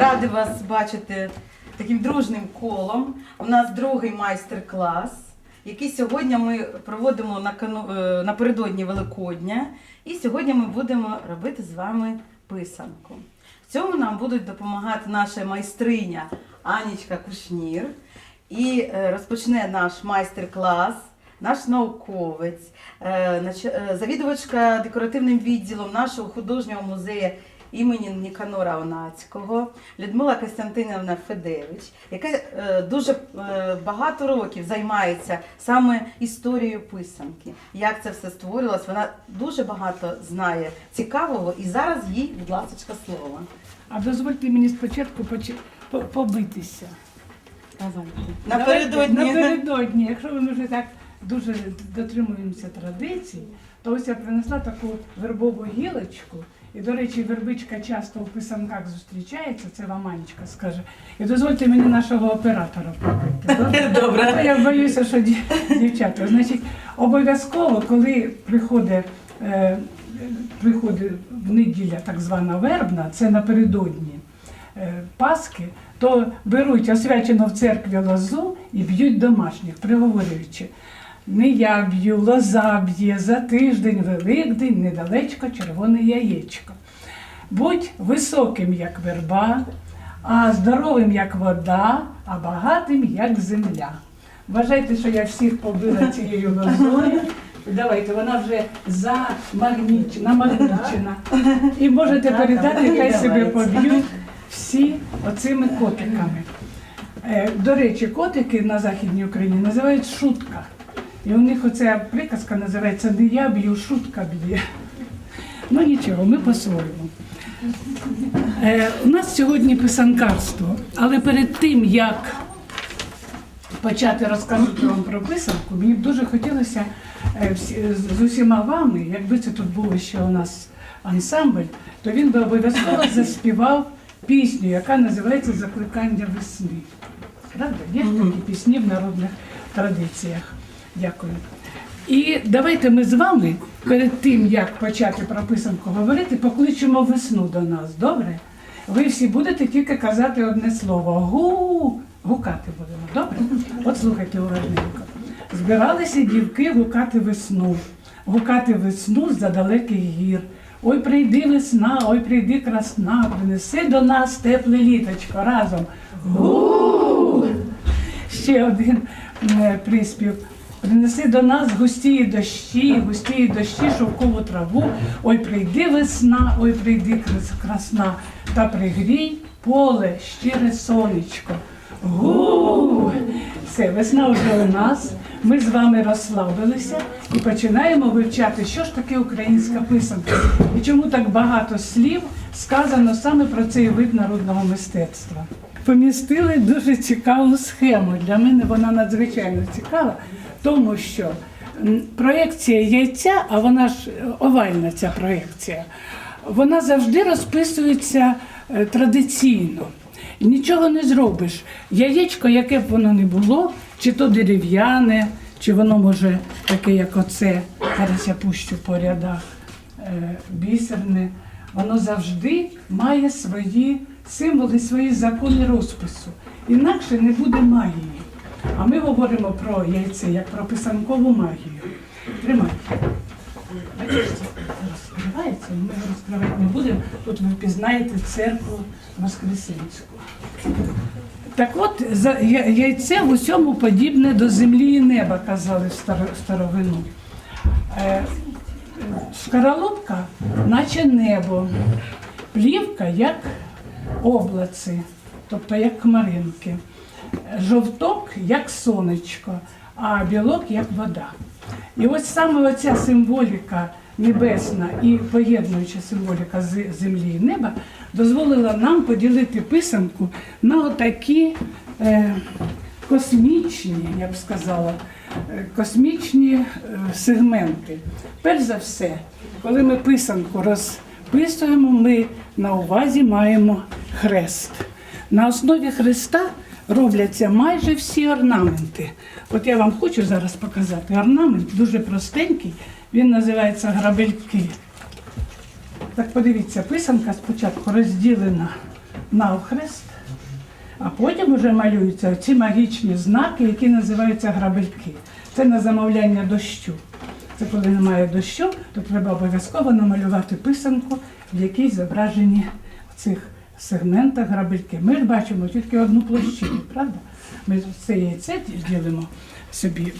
Ради вас бачити таким дружним колом. У нас другий майстер-клас, який сьогодні ми проводимо е, напередодні Великодня. І сьогодні ми будемо робити з вами писанку. В цьому нам будуть допомагати наша майстриня Анічка Кушнір. І е, розпочне наш майстер-клас, наш науковець, е, завідувачка декоративним відділом нашого художнього музею імені Ніканора Онацького, Людмила Костянтинівна Федевич, яка е, дуже е, багато років займається саме історією писанки. Як це все створювалось, вона дуже багато знає цікавого, і зараз їй, будь ласка, слово. А дозвольте мені спочатку поч- побитися. Напередодні. Напередодні, якщо ми вже так дуже дотримуємося традицій, то ось я принесла таку вербову гілочку. І, до речі, вербичка часто у писанках зустрічається, це вам Анечка скаже. І дозвольте мені нашого оператора побити. добре? Добре. Я боюся, що дівчата. Значить, обов'язково, коли приходить, е, приходить в неділя так звана вербна, це напередодні е, Пасхи, то беруть освячену в церкві лозу і б'ють домашніх, приговорюючи. Не я б'ю, лоза б'є, за тиждень, великдень, недалечко червоне яєчко. Будь високим, як верба, а здоровим, як вода, а багатим, як земля. Вважайте, що я всіх побила цією лозою. Давайте, вона вже замагнічена, намагнічена. І можете передати, хай себе поб'ють всі оцими котиками. Е, До речі, котики на Західній Україні називають шутка. І у них оця приказка називається Не я б'ю, шутка б'є. Ну нічого, ми по-своєму. Е, у нас сьогодні писанкарство, але перед тим, як почати розказувати вам про писанку, мені б дуже хотілося е, з усіма вами, якби це тут було ще у нас ансамбль, то він би обов'язково заспівав пісню, яка називається Закликання весни. Правда? Є такі пісні в народних традиціях. Дякую. І давайте ми з вами перед тим, як почати про писанку говорити, покличемо весну до нас. Добре? Ви всі будете тільки казати одне слово гу. Гукати будемо, добре? От слухайте уважненько. Збиралися дівки гукати весну, гукати весну з-за далеких гір. Ой, прийди весна, ой, прийди красна, принеси до нас тепле літочко разом. Гу! Ще один е, приспів. Принеси до нас густії дощі, густії дощі, шовкову траву. Ой, прийди весна, ой, прийди красна, та пригрій поле, щире сонечко. Гу! Все, весна вже у нас. Ми з вами розслабилися і починаємо вивчати, що ж таке українська писанка і чому так багато слів сказано саме про цей вид народного мистецтва. Помістили дуже цікаву схему. Для мене вона надзвичайно цікава, тому що м, проекція яйця, а вона ж е, овальна ця проекція, вона завжди розписується е, традиційно. Нічого не зробиш. Яєчко, яке б воно не було, чи то дерев'яне, чи воно може таке, як оце, зараз я пущу по рядах, е, бісерне, воно завжди має свої символи, свої закони розпису. Інакше не буде магії. А ми говоримо про яйце як про писанкову магію. Тримайте. Бачите, розкривається, ми розкривати не будемо. Тут ви впізнаєте церкву Воскресенську. Так от, яйце в усьому подібне до землі і неба, казали старовину. Е, наче небо, плівка як облаці, тобто як хмаринки, жовток як сонечко, а білок як вода. І ось саме оця символіка небесна і поєднуюча символіка землі і неба дозволила нам поділити писанку на отакі е, космічні, я б сказала, е, космічні е, сегменти. Перш за все, коли ми писанку розписуємо, ми на увазі маємо хрест. На основі хреста робляться майже всі орнаменти. От я вам хочу зараз показати орнамент, дуже простенький, він називається грабельки. Так подивіться, писанка спочатку розділена навхрест, а потім вже малюються ці магічні знаки, які називаються грабельки. Це на замовляння дощу. Це коли немає дощу, то треба обов'язково намалювати писанку, в якій зображені цих сегментах грабельки. Ми ж бачимо тільки одну площину, правда? Ми це яйце ділимо собі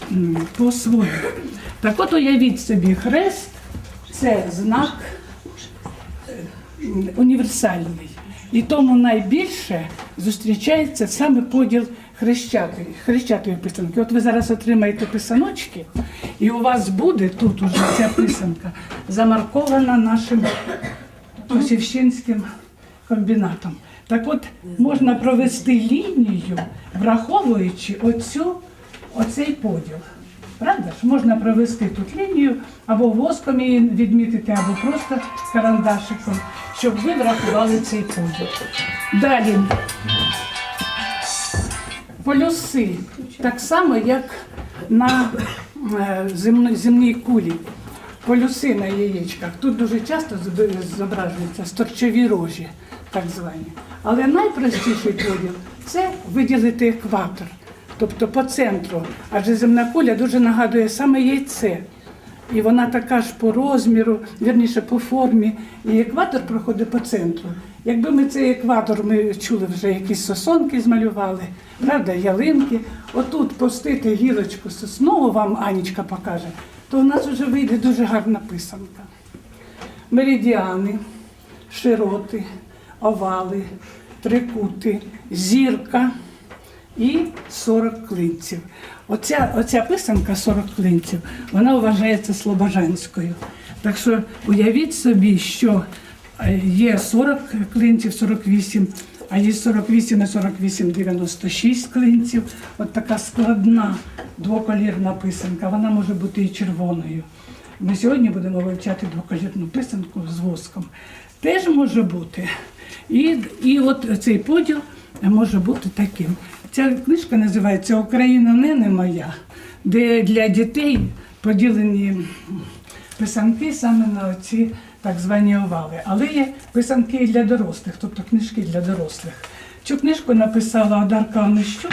по-своєму. Так от уявіть собі, хрест це знак е, універсальний. І тому найбільше зустрічається саме поділ хрещатої, хрещатої писанки. От ви зараз отримаєте писаночки, і у вас буде тут уже ця писанка замаркована нашим Осівщинським комбінатом. Так от можна провести лінію, враховуючи оцю, оцей поділ. Правда ж? Можна провести тут лінію, або воском її відмітити, або просто карандашиком, щоб ви врахували цей поділ. Далі полюси, так само, як на е, земній кулі. Полюси на яєчках. Тут дуже часто зоб- зображуються сторчові рожі, так звані. Але найпростіший поділ це виділити екватор, тобто по центру. Адже земна куля дуже нагадує саме яйце. І вона така ж по розміру, вірніше по формі. І екватор проходить по центру. Якби ми цей екватор, ми чули вже якісь сосонки змалювали, правда, ялинки. Отут пустити гілочку соснову, вам Анічка покаже, то у нас вже вийде дуже гарна писанка. Меридіани, широти, овали, трикути, зірка і 40 клинців. Оця, оця писанка 40 клинців, вона вважається слобожанською. Так що уявіть собі, що е, є 40 клинців, 48, а є 48 і 48, 96 клинців. От така складна двоколірна писанка, вона може бути і червоною. Ми сьогодні будемо вивчати двоколірну писанку з воском. Теж може бути. І, і от цей поділ може бути таким. Ця книжка називається Україна не, не моя, де для дітей поділені писанки саме на ці так звані овали. Але є писанки для дорослих, тобто книжки для дорослих. Цю книжку написала Одарка Онищук.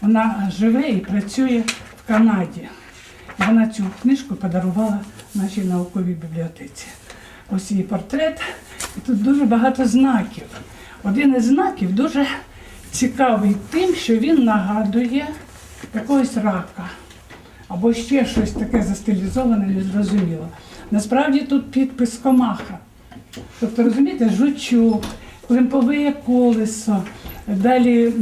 Вона живе і працює в Канаді. Вона цю книжку подарувала нашій науковій бібліотеці. Ось її портрет. Тут дуже багато знаків. Один із знаків дуже цікавий тим, що він нагадує якогось рака або ще щось таке застилізоване, незрозуміло. Насправді тут підпис комаха. Тобто, розумієте, жучок, лимпове колесо, далі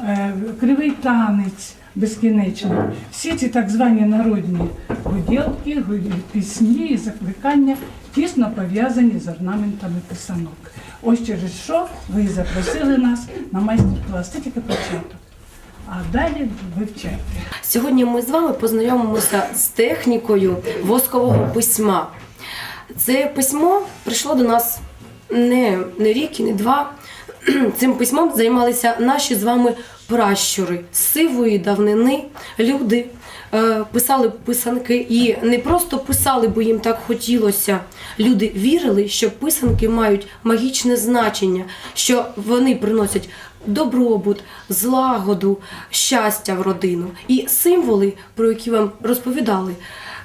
е, кривий танець безкінечний. Всі ці так звані народні виділки, гу- пісні і закликання тісно пов'язані з орнаментами писанок. Ось через що ви запросили нас на майстер-клас. Це тільки початок. А далі вивчайте. Сьогодні ми з вами познайомимося з технікою воскового письма. Це письмо прийшло до нас не, не рік і не два. Цим письмом займалися наші з вами пращури сивої давнини. Люди е, писали писанки і не просто писали, бо їм так хотілося. Люди вірили, що писанки мають магічне значення, що вони приносять добробут, злагоду, щастя в родину. І символи, про які вам розповідали,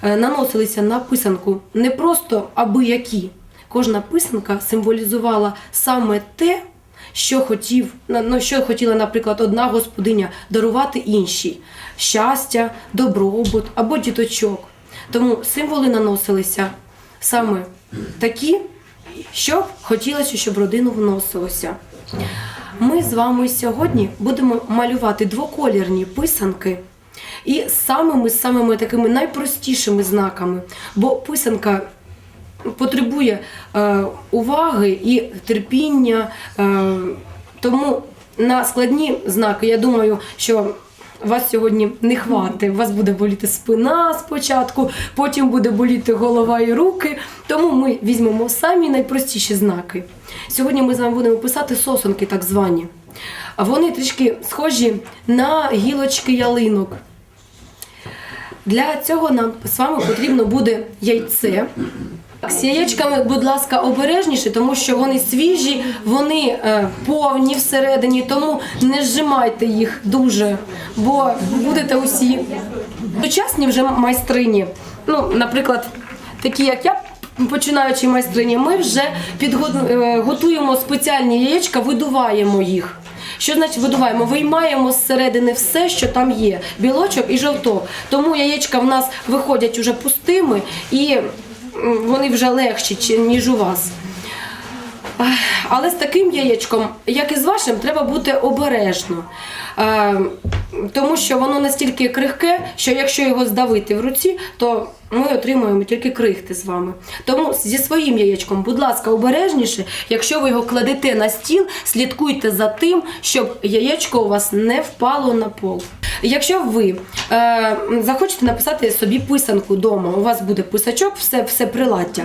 е, наносилися на писанку не просто аби які. Кожна писанка символізувала саме те, що хотів, ну, що хотіла, наприклад, одна господиня дарувати іншій щастя, добробут або діточок. Тому символи наносилися саме такі, що хотілося, щоб родину вносилося. Ми з вами сьогодні будемо малювати двоколірні писанки і самими самими такими найпростішими знаками, бо писанка потребує е, уваги і терпіння. Е, тому на складні знаки, я думаю, що вас сьогодні не хватить. У вас буде боліти спина спочатку, потім буде боліти голова і руки. Тому ми візьмемо самі найпростіші знаки. Сьогодні ми з вами будемо писати сосонки, так звані. Вони трішки схожі на гілочки ялинок. Для цього нам з вами потрібно буде яйце. З яєчками, будь ласка, обережніше, тому що вони свіжі, вони е, повні всередині, тому не зжимайте їх дуже, бо будете усі сучасні вже майстрині. Ну, наприклад, такі як я. Починаючи майстрині, ми вже підго- е, готуємо спеціальні яєчка, видуваємо їх. Що значить видуваємо? Виймаємо зсередини все, що там є: білочок і жовток. Тому яєчка в нас виходять уже пустими і вони вже легші, ніж у вас. Але з таким яєчком, як і з вашим, треба бути обережно. Тому що воно настільки крихке, що якщо його здавити в руці, то ми отримуємо тільки крихти з вами. Тому зі своїм яєчком, будь ласка, обережніше, якщо ви його кладете на стіл, слідкуйте за тим, щоб яєчко у вас не впало на пол. Якщо ви е, захочете написати собі писанку вдома, у вас буде писачок, все, все приладдя.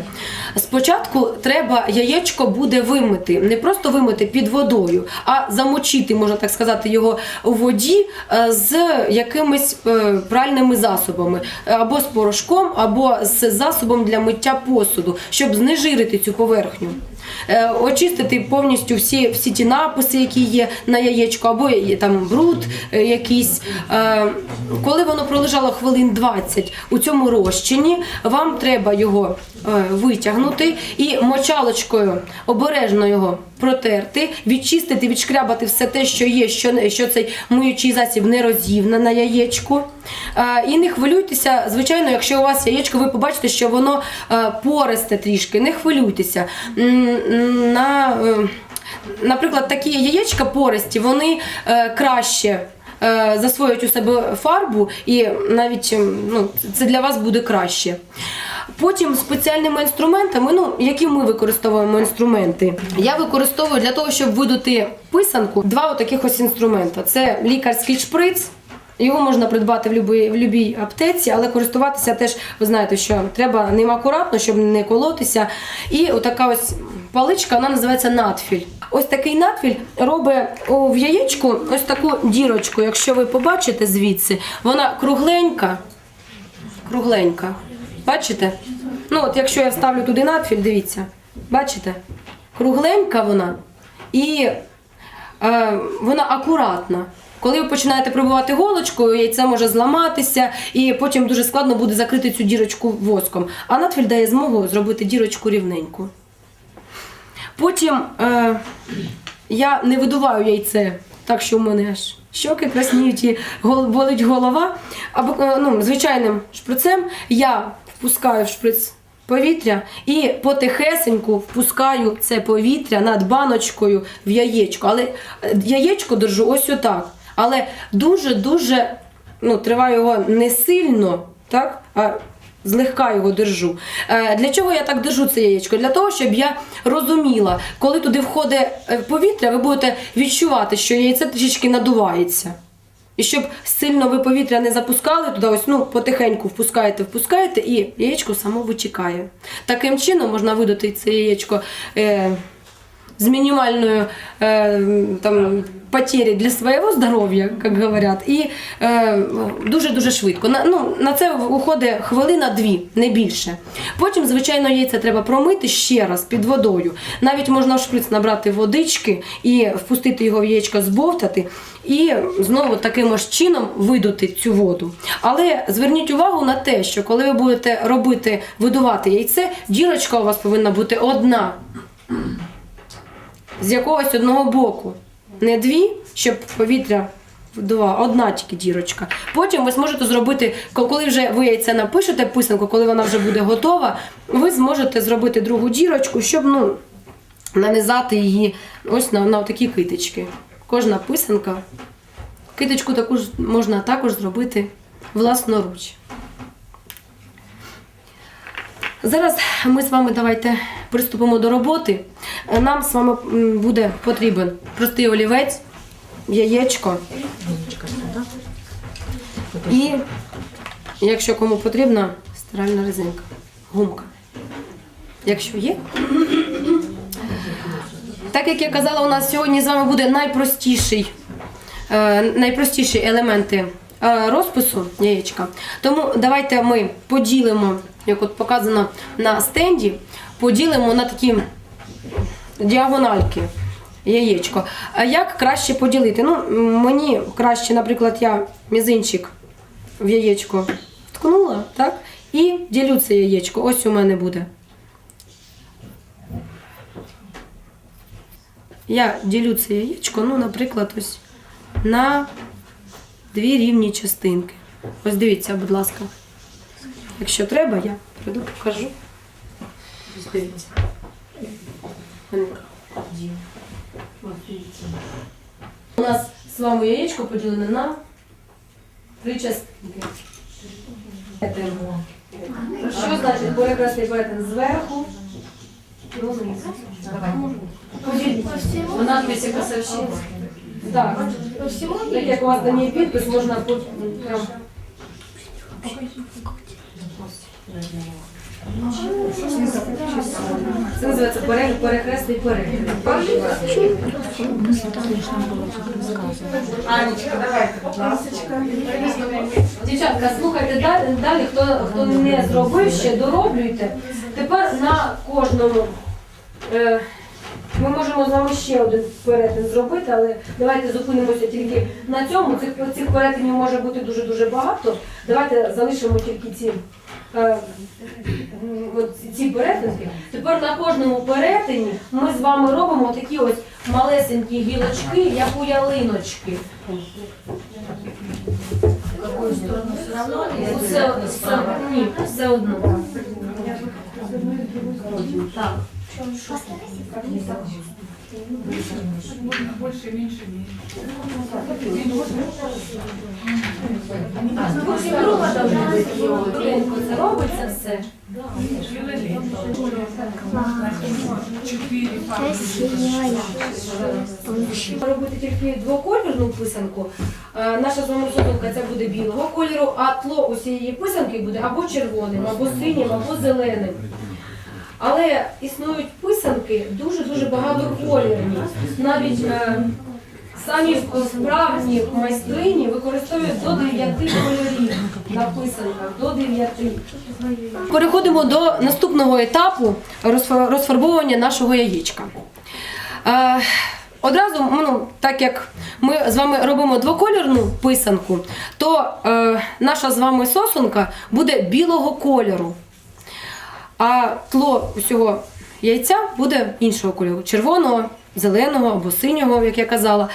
Спочатку треба яєчко буде вимити, не просто вимити під водою, а замочити, можна так сказати, його у воді е, з якимись е, пральними засобами, або з порошком, або з засобом для миття посуду, щоб знежирити цю поверхню. Е, Очистити повністю всі, всі ті написи, які є на яєчку, або там бруд е, якийсь. Е, Коли воно пролежало хвилин 20 у цьому розчині, вам треба його витягнути і мочалочкою обережно його протерти, відчистити, відшкрябати все те, що є, що, що цей миючий засіб не роз'ївне на яєчку. Е, І не хвилюйтеся, звичайно, якщо у вас яєчко, ви побачите, що воно е, пористе трішки, не хвилюйтеся. На, е, наприклад, такі яєчка пористі, вони краще. Е, Засвоюють у себе фарбу, і навіть ем, ну, це для вас буде краще. Потім спеціальними інструментами, ну які ми використовуємо інструменти. Я використовую для того, щоб видати писанку, два отаких ось інструмента. Це лікарський шприц. Його можна придбати в любій, в любій аптеці, але користуватися теж, ви знаєте, що треба ним акуратно, щоб не колотися. І отака ось паличка, вона називається надфіль. Ось такий надфіль робить в яєчку ось таку дірочку. Якщо ви побачите звідси, вона кругленька, кругленька. Бачите? Ну, от якщо я вставлю туди надфіль, дивіться, бачите? Кругленька вона і е, вона акуратна. Коли ви починаєте пробивати голочкою, яйце може зламатися, і потім дуже складно буде закрити цю дірочку воском. А надфіль дає змогу зробити дірочку рівненьку. Потім е, я не видуваю яйце, так що в мене аж щоки красніють і болить голова. Або е, ну, звичайним шприцем я впускаю в шприц повітря і потихесеньку впускаю це повітря над баночкою в яєчко. Але е, яєчко держу ось отак. Але дуже-дуже ну, триваю його не сильно, так? а злегка його держу. Е, для чого я так держу це яєчко? Для того, щоб я розуміла, коли туди входить е, повітря, ви будете відчувати, що яйце трішечки надувається. І щоб сильно ви повітря не запускали туди, ось ну потихеньку впускаєте, впускаєте, і яєчко само витікає. Таким чином можна видати це яєчко. Е, с минимальной э, там, потери для своего здоров'я, як говорять, і е, дуже-дуже швидко. На, ну, на це уходить хвилина-дві, не більше. Потім, звичайно, яйце треба промити ще раз під водою. Навіть можна в шприц набрати водички і впустити його в яєчко, збовтати, і знову таким ж чином видути цю воду. Але зверніть увагу на те, що коли ви будете робити, видувати яйце, дірочка у вас повинна бути одна з якогось одного боку. Не дві, щоб повітря вдувало, одна тільки дірочка. Потім ви зможете зробити, коли вже ви яйце напишете писанку, коли вона вже буде готова, ви зможете зробити другу дірочку, щоб ну, нанизати її ось на, на такі китички. Кожна писанка. Китичку таку можна також зробити власноруч. Зараз ми з вами давайте приступимо до роботи. Нам з вами буде потрібен простий олівець, яєчко. І, якщо кому потрібна, стиральна резинка, гумка. Якщо є. Так як я казала, у нас сьогодні з вами буде найпростіший, е, найпростіші елементи е, розпису яєчка. Тому давайте ми поділимо як от показано на стенді, поділимо на такі діагональки яєчко. А як краще поділити? Ну, мені краще, наприклад, я мізинчик в яєчко ткнула, так? І ділю це яєчко. Ось у мене буде. Я ділю це яєчко, ну, наприклад, ось на дві рівні частинки. Ось дивіться, будь ласка. Якщо треба, я прийду покажу. Дивіться. У нас з вами яєчко поділене на три частинки. Що значить перекресний перетин зверху? Поділіть. Вона дивіться красавчина. Так. Так як у вас є підпис, можна прям. Це називається пере- перехресний перегляд. Анечка, давайте, будь ласка. Дівчатка, слухайте далі, далі хто, хто не зробив ще, дороблюйте. Тепер на кожному. Е, ми можемо з вами ще один перетин зробити, але давайте зупинимося тільки на цьому. Цих, цих перетинів може бути дуже-дуже багато. Давайте залишимо тільки ці, ці- ці перетинки. Тепер на кожному перетині ми з вами робимо такі ось малесенькі гілочки, як у ялиночки. Все, все, ні, все одно. Так. Ринку це робиться все. Робити тільки двокольорну писанку. Е, Наша з вами сотонка це буде білого кольору, а тло усієї писанки буде або червоним, або синім, або зеленим. Але існують писанки дуже-дуже багатокольорні. Навіть е, самі справжні майстрині використовують до 9 кольорів на писанках, до 9. Переходимо до наступного етапу розфарбовування нашого яєчка. Е, Одразу, ну, так як ми з вами робимо двокольорну писанку, то е, наша з вами сосунка буде білого кольору. А тло усього яйця буде іншого кольору червоного, зеленого або синього, як я казала.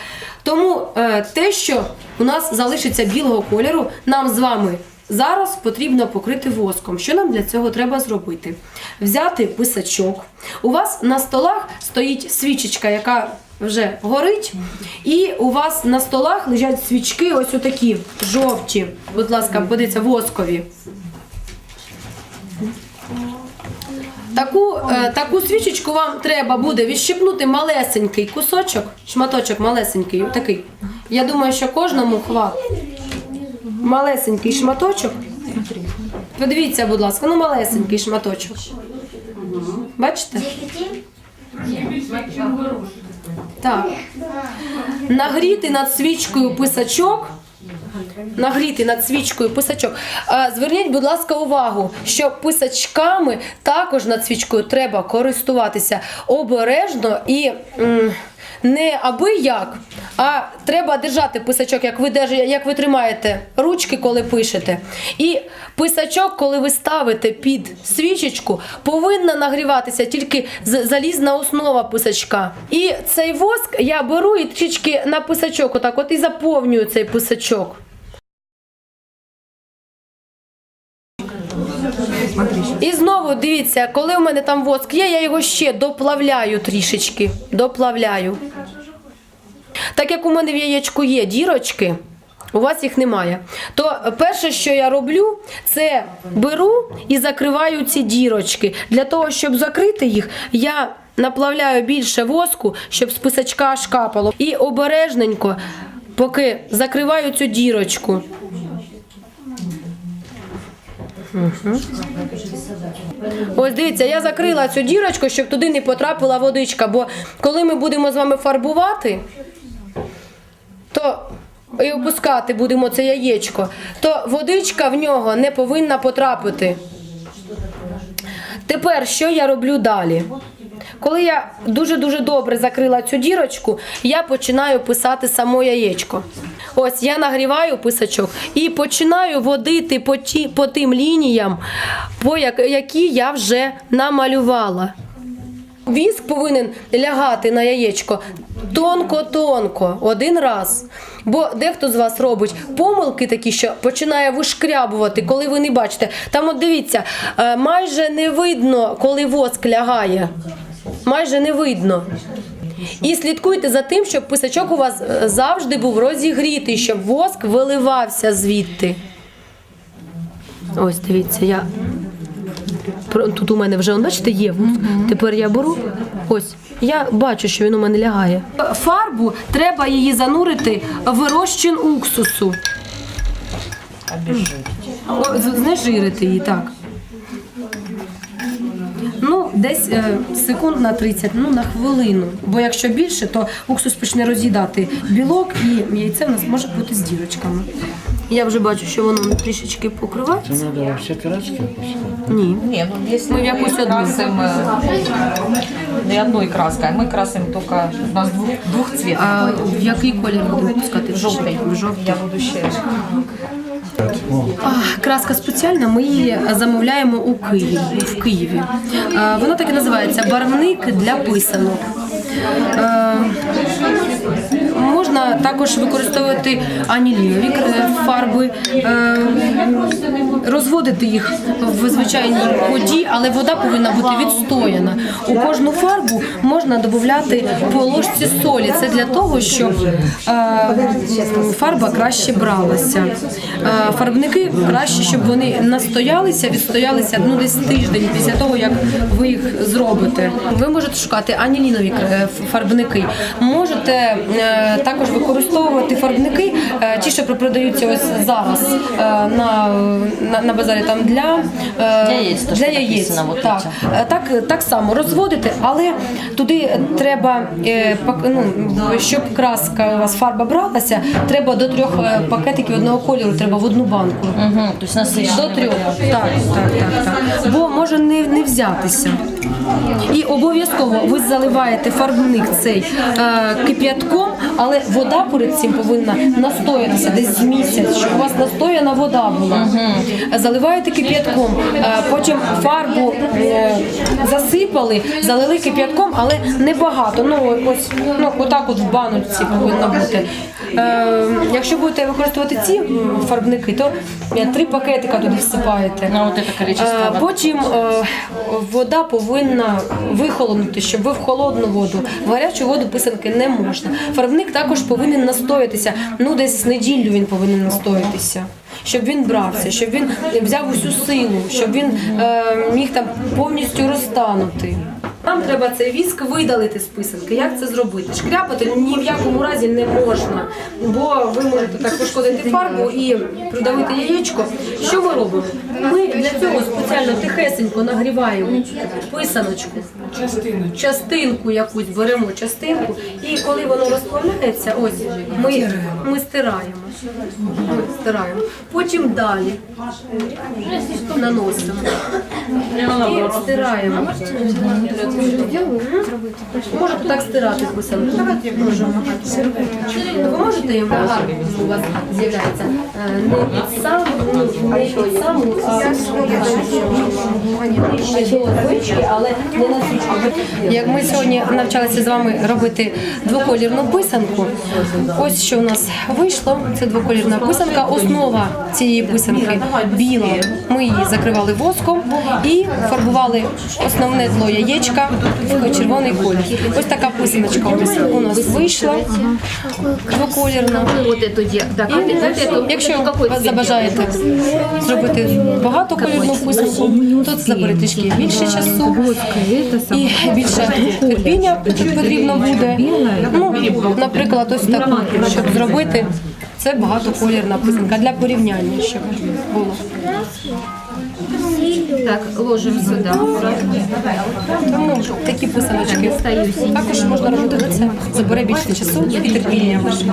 Тому е, те, що у нас залишиться білого кольору, нам з вами зараз потрібно покрити воском. Що нам для цього треба зробити? Взяти писачок. У вас на столах стоїть свічечка, яка вже горить, і у вас на столах лежать свічки, ось отакі жовті. Будь ласка, подивіться, воскові. Таку, е, таку свічечку вам треба буде відщипнути малесенький кусочок, шматочок малесенький, такий. Я думаю, що кожному хватить. Малесенький шматочок. Подивіться, будь ласка, ну малесенький шматочок. Бачите? Так. Нагріти над свічкою писачок. Нагріти над свічкою писачок. А, Зверніть, будь ласка, увагу, що писачками також над свічкою треба користуватися обережно і м, не аби як, а треба держати писачок, як ви, держ- як ви тримаєте ручки, коли пишете. І писачок, коли ви ставите під свічечку, повинна нагріватися тільки залізна основа писачка. І цей воск я беру і трішки на писачок, отак от і заповнюю цей писачок. І знову дивіться, коли в мене там воск є, я його ще доплавляю трішечки. Доплавляю. Так як у мене в яєчку є дірочки, у вас їх немає. То перше, що я роблю, це беру і закриваю ці дірочки. Для того, щоб закрити їх, я наплавляю більше воску, щоб з писачка аж капало. І обережненько, поки закриваю цю дірочку. Ось дивіться, я закрила цю дірочку, щоб туди не потрапила водичка. Бо коли ми будемо з вами фарбувати, то і опускати будемо це яєчко, то водичка в нього не повинна потрапити. Тепер що я роблю далі? Коли я дуже-дуже добре закрила цю дірочку, я починаю писати само яєчко. Ось я нагріваю писачок і починаю водити по, ті, по тим лініям, по як, які я вже намалювала. Віск повинен лягати на яєчко тонко-тонко, один раз. Бо дехто з вас робить помилки такі, що починає вишкрябувати, коли ви не бачите. Там, от дивіться, е, майже не видно, коли воск лягає. Майже не видно. І слідкуйте за тим, щоб писачок у вас е, завжди був розігрітий, щоб воск виливався звідти. Ось дивіться, я Тут у мене вже, он, бачите, є воск. Тепер я беру. Ось, я бачу, що він у мене лягає. Фарбу треба її занурити в розчин уксусу. Знежирити її, так Ну, десь е, секунд на 30, ну на хвилину. Бо якщо більше, то уксус почне роз'їдати білок і яйце в нас може бути з дірочками. Я вже бачу, що воно трішечки покривається. Надо вообще краски пускать. Ні. Не, ну если Мы мы, якусь одну. красим э, не одной краской, мы красим только у нас двух, двухцветный. А в який колір будемо пускати? Желтый. В жовтий. Я буду ще. а, Краска спеціальна, ми її замовляємо у Києві. В Києві. А, Вона так і називається барвник для писанок. Можна також використовувати анілінові е, фарби, е, розводити їх в звичайній воді, але вода повинна бути відстояна. У кожну фарбу можна додати по ложці солі. Це для того, щоб е, фарба краще бралася. Фарбники краще, щоб вони настоялися, відстоялися ну десь тиждень після того, як ви їх зробите. Ви можете шукати анілінові фарбники. Можете е, також використовувати фарбники, е, ті, що продаються ось зараз е, на, на, на базарі там для, е, Для яєць, для яєць. Так, так, так само розводити, але туди треба, ну, щоб краска у вас фарба бралася, треба до трьох пакетиків одного кольору, треба в одну банку. Угу, то есть. До трьох. Так, так, так, так. Бо може не, не взятися. І обов'язково ви заливаєте фарбник цей е, кип'ятком, але вода перед цим повинна настоятися десь з місяць, щоб у вас настояна вода була. Заливаєте кип'ятком, е, потім фарбу е, засипали, залили кип'ятком, але небагато. Ну ось ну отак от в баночці повинно бути. Е, якщо будете використовувати ці фарбники, то е, три пакетика туди всипаєте. Ну. Е, Потім вода повинна вихолонути, щоб ви в холодну воду. В гарячу воду писанки не можна. Фарбник також повинен настоятися. Ну, десь з неділю він повинен настоятися. Щоб він брався, щоб він взяв усю силу, щоб він е, міг там повністю розтанути. Нам треба цей віск видалити з писанки. Як це зробити? Шкряпати ні в якому разі не можна, бо ви можете так пошкодити фарбу і придавити яєчко. Що ми робимо? Ми для цього спеціально тихесенько нагріваємо писаночку, частинку якусь беремо частинку, і коли воно розплавляється, ось ми, ми стираємо. Ми стираємо. Потім далі наносимо. І стираємо. Можете так стирати писанку. Ви можете їм гарно у вас з'являється е, не під сам, не під саму, але не на. Як ми сьогодні навчалися з вами робити двоколірну писанку, ось що у нас вийшло. Це двоколірна писанка. Основа цієї писанки біла. Ми її закривали воском і фарбували основне дно яєчка в червоний колір. Ось така писаночка у нас, вийшла двоколірна. Якщо цвет забажаєте зробити багатоколірну писанку, то це забере трішки більше часу і більше терпіння потрібно буде. Ну, наприклад, ось таку, щоб зробити. Це багатоколірна писанка для порівняння, щоб було. Так, ложимо сюди. Тому такі писаночки також можна робити на це. Забере більше часу і терпіння ваше.